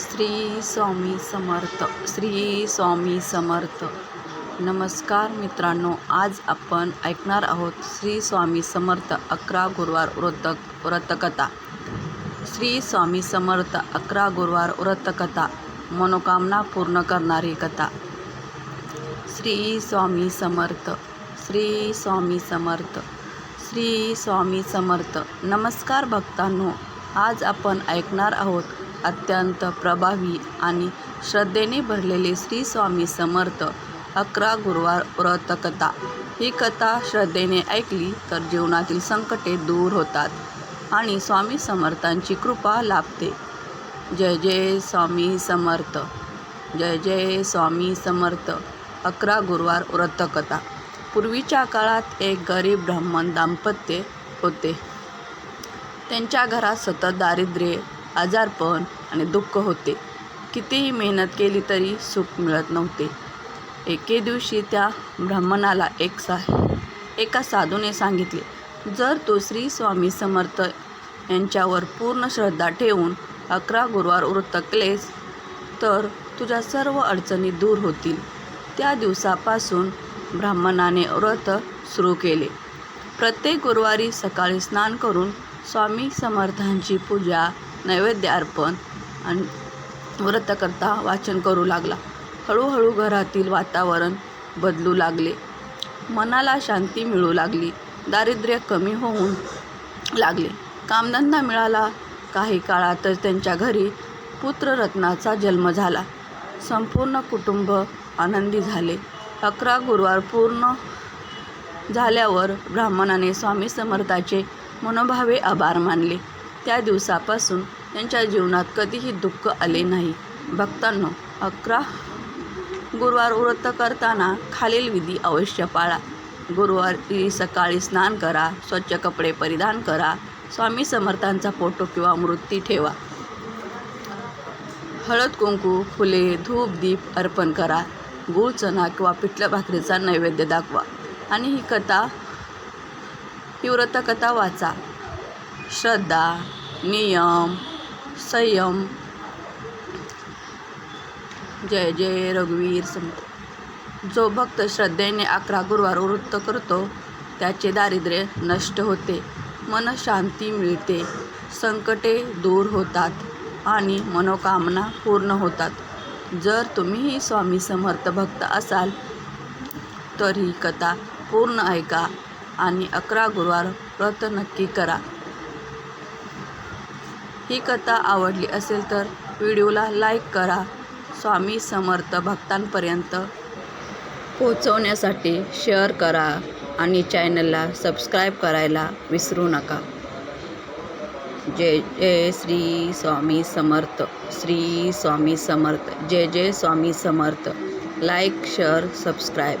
श्री स्वामी समर्थ श्री स्वामी समर्थ. नमस्कार मित्रांनो आज आपण ऐकणार आहोत श्री स्वामी समर्थ अकरा गुरुवार व्रत व्रतकथा श्री स्वामी समर्थ अकरा गुरुवार व्रतकथा मनोकामना पूर्ण करणारी कथा. श्री स्वामी समर्थ श्री स्वामी समर्थ श्री स्वामी समर्थ. नमस्कार भक्तांनो आज आपण ऐकणार आहोत अत्यंत प्रभावी आणि श्रद्धेने भरलेले श्री स्वामी समर्थ अकरा गुरुवार व्रत कथा ही कथा श्रद्धेने ऐकली तर जीवनातील संकटे दूर होतात आणि स्वामी समर्थांची कृपा लाभते. जय जय स्वामी समर्थ. जय जय स्वामी समर्थ. अकरा गुरुवार व्रतकथा. पूर्वीच्या काळात एक गरीब ब्राह्मण दाम्पत्य होते. त्यांच्या घरात सतत दारिद्र्य आजारपण आणि दुःख होते. कितीही मेहनत केली तरी सुख मिळत नव्हते. एके दिवशी त्या ब्राह्मणाला एक सा एका साधूने सांगितले जर तू श्री स्वामी समर्थ यांच्यावर पूर्ण श्रद्धा ठेवून अकरा गुरुवार व्रत केलेस तर तुझ्या सर्व अडचणी दूर होतील. त्या दिवसापासून ब्राह्मणाने व्रत सुरू केले. प्रत्येक गुरुवारी सकाळी स्नान करून स्वामी समर्थांची पूजा नैवेद्य अर्पण आणि व्रतकर्ता वाचन करू लागला. हळूहळू घरातील वातावरण बदलू लागले. मनाला शांती मिळू लागली. दारिद्र्य कमी होऊन लागले. कामधंदा मिळाला काही काळातच त्यांच्या घरी पुत्ररत्नाचा जन्म झाला. संपूर्ण कुटुंब आनंदी झाले. अकरा गुरुवार पूर्ण झाल्यावर ब्राह्मणाने स्वामी समर्थाचे मनोभावे आभार मानले. त्या दिवसापासून त्यांच्या जीवनात कधीही दुःख आले नाही. भक्तांनो अकरा गुरुवार व्रत करताना खालील विधी अवश्य पाळा. गुरुवारी सकाळी स्नान करा स्वच्छ कपडे परिधान करा स्वामी समर्थांचा फोटो किंवा मूर्ती ठेवा. हळद कुंकू फुले धूप दीप अर्पण करा. गूळ चणा किंवा पिठल्या भाकरीचा नैवेद्य दाखवा. आणि ही कथा व्रतकथा वाचा. श्रद्धा नियम संयम. जय जय रघुवीर संत. जो भक्त श्रद्धेने अकरा गुरुवार वृत्त करतो त्याचे दारिद्र्य नष्ट होते. मन शांती मिळते. संकटे दूर होतात आणि मनोकामना पूर्ण होतात. जर तुम्हीही स्वामी समर्थ भक्त असाल तर ही कथा पूर्ण ऐका. आणि अकरा गुरुवार व्रत नक्की करा. ही कथा आवडली असेल तर व्हिडिओला लाईक करा. स्वामी समर्थ भक्तांपर्यंत पोचवण्यासाठी शेअर करा आणि चॅनलला सबस्क्राईब करायला विसरू नका. जय जय श्री स्वामी समर्थ श्री स्वामी समर्थ जय जय Swami Samarth. Like share subscribe.